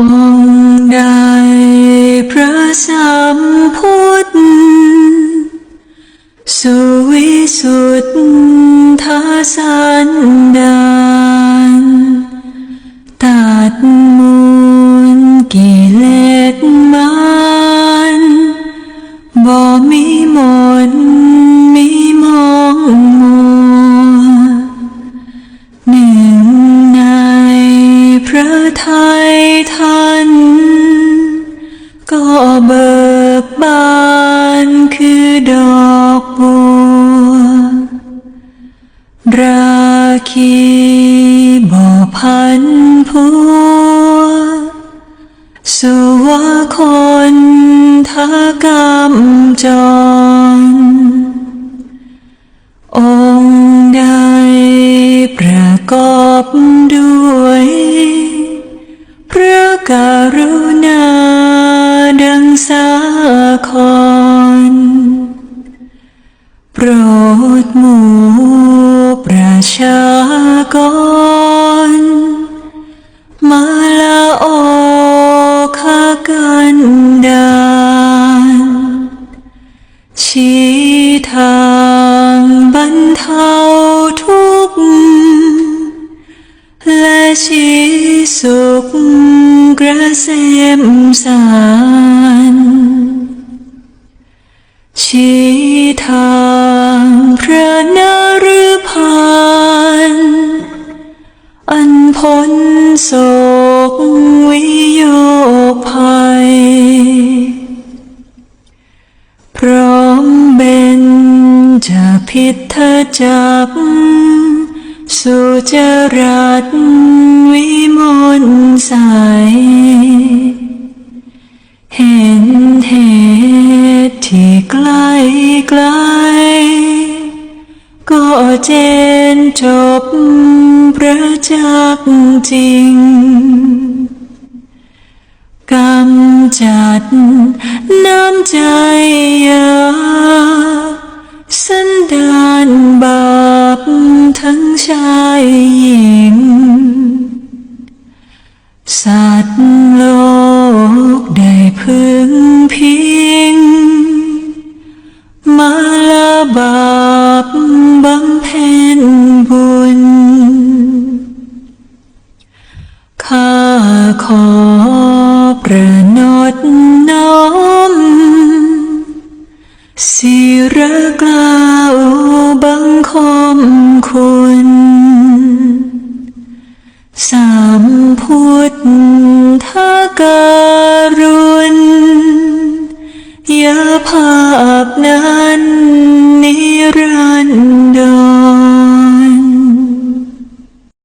องค์ใดพระสัมพุทธสุวิสุทธาสันดา อกบัว ราคีบ่พันผัว สุวาคนทากรรมจร องค์ใดประกอบด้วย พระกรุณาดังสาคร โปรดหมู่ประชากร มาลาโอคากันดานชี้ทางบรรเทาทุกข์และชี้สุขกระเสมสารชี้ทาง พระนฤพานอันพ้นโศกวิโยภัย พร้อมเบนจะพิทจักรสุจรัตวิมลใสเห็นเหตุที่ใกล้ไกล ก็เจนจบประจักษ์จริงกำจัดน้ำใจยาสันดานบาปทั้งชายหญิง สัตว์โลกได้พึงพิง มาลาบา ปบำเพ็ญบุญ ข้าขอประนดน้อมสิระกล่าวบังคมคุณสามพุทธการุณยาภาพนั้